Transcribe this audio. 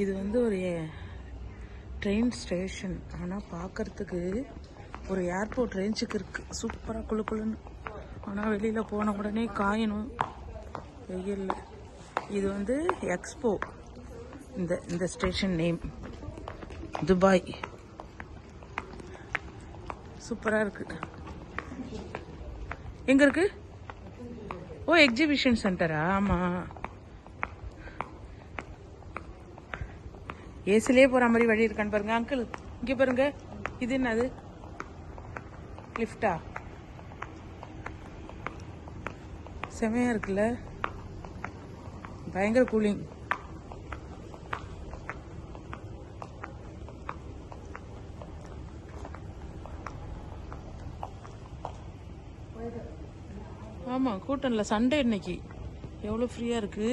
இது வந்து ஒரு ட்ரெயின் ஸ்டேஷன் ஆனால் பார்க்கறதுக்கு ஒரு ஏர்போர்ட் ரேஞ்சுக்கு இருக்குது சூப்பராக குளு குளுன்னு. ஆனால் வெளியில் போன உடனே காயணும். வெயில். இது வந்து எக்ஸ்போ இந்த இந்த ஸ்டேஷன் நேம் துபாய். சூப்பராக இருக்குது எங்கே இருக்குது ஓ எக்ஸிபிஷன் சென்டரா ஆமாம் ஏசிலே போகிற மாதிரி வழி இருக்கான்னு பாருங்க அங்கிள் இங்கே பாருங்க. இது என்னது? லிஃப்டா செமையா இருக்குல்ல? பயங்கர கூலிங் ஆமாம் கூட்டம் சண்டே இன்னைக்கு. எவ்வளோ ஃப்ரீயாக இருக்குது